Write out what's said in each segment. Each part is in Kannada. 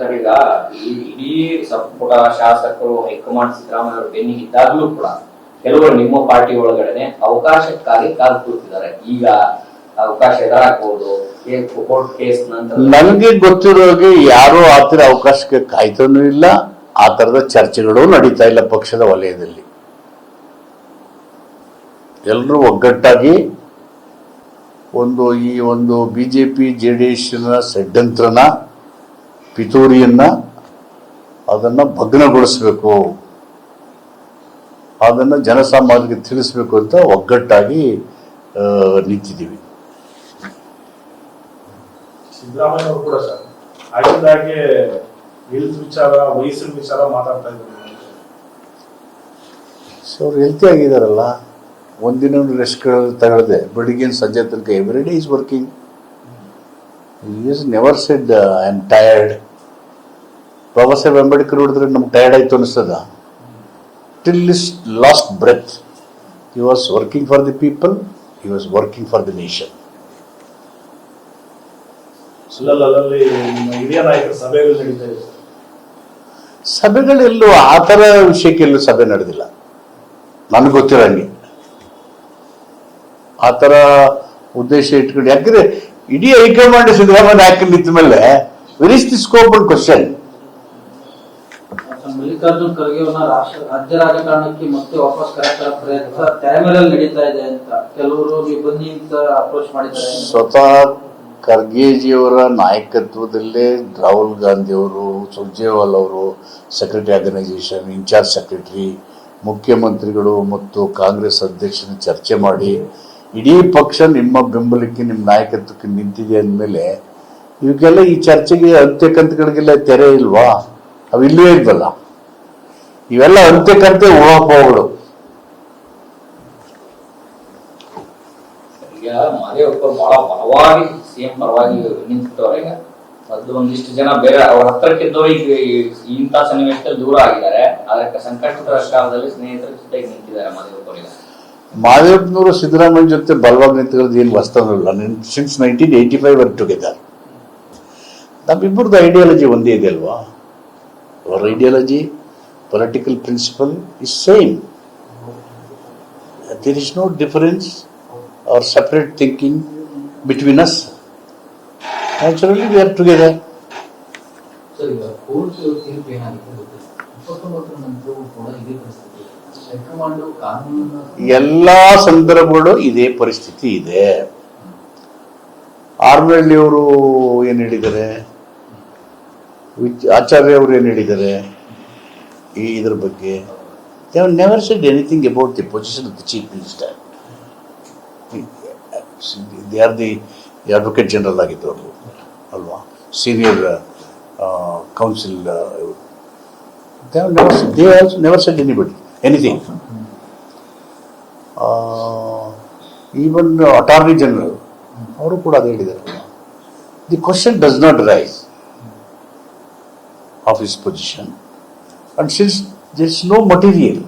ಸರ್ ಈಗ ಈ ಇಡೀ ಸಂಪುಟ ಶಾಸಕರು, ಹೈಕಮಾಂಡ್ ಸಿದ್ದರಾಮಯ್ಯ ಅವರು ಬೆನ್ನಿಗೆ ಇದ್ದಾಗಲೂ ಕೂಡ ಕೆಲವರು ನಿಮ್ಮ ಪಾರ್ಟಿ ಒಳಗಡೆನೆ ಅವಕಾಶಕ್ಕಾಗಿ ಕಾದು ಕೂತಿದ್ದಾರೆ. ಈಗ ಅವಕಾಶ ಎದುರಾಗಬಹುದು ಕೋರ್ಟ್ ಕೇಸ್ ನಂತರ ನನಗೆ ಗೊತ್ತಿರೋಗೆ ಯಾರು ಆ ಥರ ಅವಕಾಶಕ್ಕೆ ಕಾಯ್ತಾನೂ ಇಲ್ಲ. ಆ ತರದ ಚರ್ಚೆಗಳು ನಡೀತಾ ಇಲ್ಲ ಪಕ್ಷದ ವಲಯದಲ್ಲಿ. ಎಲ್ಲರೂ ಒಗ್ಗಟ್ಟಾಗಿ ಒಂದು ಈ ಒಂದು ಬಿ ಜೆ ಪಿ ಷಡ್ಯಂತ್ರನ ಪಿತೂರಿಯನ್ನ ಅದನ್ನು ಭಗ್ನಗೊಳಿಸಬೇಕು. ಅದನ್ನು ಜನಸಾಮಾನ್ಯರಿಗೆ ತಿಳಿಸ್ಬೇಕು ಅಂತ ಒಗ್ಗಟ್ಟಾಗಿ ನಿಂತಿದ್ದೀವಿ. ಸಿದ್ದರಾಮಯ್ಯ ಕೂಡ ಸರ್ ಆಗಿದ್ದಾಗೆ ಹೆಲ್ತ್ ವಿಚಾರ ವಯಸ್ಸಿನ ವಿಚಾರ ಮಾತಾಡ್ತಾ ಇದ್ದಾರೆ. ಸೊ ಅವ್ರು ಹೆಲ್ತಿ ಆಗಿದಾರಲ್ಲ ಒಂದಿನ ರೆಸ್ಟ್ ತಗೊಳ್ಳದೆ ಬೆಳಿಗ್ಗೆ ಸಂಜೆ ತನಕ every day is working is never said I am tired Baba Saheb Ambedkar ನೋಡಿದ್ರೆ ನಮ್ಗೆ ಟಯರ್ಡ್ ಆಯ್ತು ಅನಿಸ್ತದ? Till is last breath he was working for the people he was working for the nation ಸಭೆಗಳೆಲ್ಲೂ ಆ ಥರ ವಿಷಯಕ್ಕೆ ಎಲ್ಲೂ ಸಭೆ ನಡೆದಿಲ್ಲ. ನನಗೆ ಗೊತ್ತಿರಂಗೆ ಆ ಥರ ಉದ್ದೇಶ ಇಟ್ಕೊಂಡು ಯಾಕಂದ್ರೆ ಇಡೀ ಹೈಕಮಾಂಡ್ ಸಿದ್ದರಾಮಯ್ಯ ಹಾಕಿ ಇದ್ದ ಮೇಲೆ the scope and question Mallikarjun Kharge ರಾಜ್ಯ ರಾಜಕಾರಣಕ್ಕೆ ಮತ್ತೆ ವಾಪಸ್ ಕರೆತರ ಪ್ರಯತ್ನ ಮೇಲೆ ನಡೀತಾ ಇದೆ ಅಂತ. ಕೆಲವರು ನೀವು ಬನ್ನಿ ಅಂತ ಅಪ್ರೋಚ್ ಮಾಡಿದ್ದಾರೆ. ಸ್ವತಃ ಖರ್ಗೆಜಿಯವರ ನಾಯಕತ್ವದಲ್ಲೇ ರಾಹುಲ್ ಗಾಂಧಿ ಅವರು ಸುರ್ಜೇವಾಲ್ ಅವರು ಸೆಕ್ರೆಟರಿ ಆರ್ಗನೈಸೇಷನ್ ಇನ್ಚಾರ್ಜ್ ಸೆಕ್ರೆಟರಿ ಮುಖ್ಯಮಂತ್ರಿಗಳು ಮತ್ತು ಕಾಂಗ್ರೆಸ್ ಅಧ್ಯಕ್ಷನ ಚರ್ಚೆ ಮಾಡಿ ಇಡೀ ಪಕ್ಷ ನಿಮ್ಮ ಬೆಂಬಲಕ್ಕೆ ನಿಮ್ಮ ನಾಯಕತ್ವಕ್ಕೆ ನಿಂತಿದೆ ಅಂದಮೇಲೆ ಇವಕ್ಕೆಲ್ಲ ಈ ಚರ್ಚೆಗೆ ಅಂತ್ಯಕಂತಗಳಿಗೆಲ್ಲ ತೆರೆ ಇಲ್ವಾ? ಅವು ಇಲ್ಲೇ ಇದ್ವಲ್ಲ. ಇವೆಲ್ಲ ಅಂತ್ಯಕಂತೆ ಊಹಾಪೋಹಗಳು. ಮಾದೇವಪ್ಪ ಬಹಳ ಬಲವಾಗಿ, ಸಿಎಂ ಪರವಾಗಿ ನಿಂತಿದ್ದವ್ರೆ. ಒಂದಿಷ್ಟು ಜನ ಬೇರೆ ಅವ್ರ ಹತ್ರಕ್ಕಿದ್ದವರು ಈಗ ಇಂಥ ಸನ್ನಿವೇಶದಲ್ಲಿ ದೂರ ಆಗಿದ್ದಾರೆ. ಆದ್ರೆ ಸಂಕಷ್ಟದ ಕಾಲದಲ್ಲಿ ಸ್ನೇಹಿತರ ಜೊತೆಗೆ ನಿಂತಿದ್ದಾರೆ ಮಾದೇವಪ್ಪ ಮಾದೇವಪ್ಪನವರು ಸಿದ್ದರಾಮಯ್ಯ ಜೊತೆ ಬಲವಾಗಿ ನಿಂತ್ಕೊಳ್ಳೋದು ಏನು ವಸ್ತವಲ್ಲ since nineteen eighty five were together ನಮ್ಮಿಬ್ಬರದ್ದು ideology ಒಂದೇ ಇದೆ ಅಲ್ವಾ? ಅವರ ideology political principle is same there is no difference are separate thinking between us naturally we are together sir court ತೀರ್ಪು ಏನಾಗುತ್ತೆ ಇಪ್ಪತ್ತೊಂಬತ್ತರ ನಂತರವೂ ಕೂಡ ಇದೇ ಪರಿಸ್ಥಿತಿ ಎಲ್ಲ ಸಂದರ್ಭಗಳು ಇದೇ ಪರಿಸ್ಥಿತಿ ಇದೆ. ಆರ್ಮಳ್ಳಿ ಅವರು ಏನು ಹೇಳಿದ್ದಾರೆ? ಆಚಾರ್ಯ ಅವರು ಏನು ಹೇಳಿದ್ದಾರೆ? ಈ ಇದ್ರ ಬಗ್ಗೆ. Never said anything about the position of the chief minister they are the advocate general ಆಗಿದ್ದವರು ಅಲ್ವಾ? Senior counsel they never said anybody anything even attorney general ಅವರು ಕೂಡ ಅದು ಹೇಳಿದ್ದಾರೆ. The question does not rise of his position and since this no material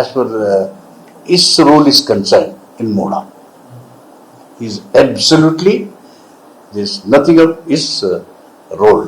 as per is role is concern in MUDA is absolutely this nothing of is role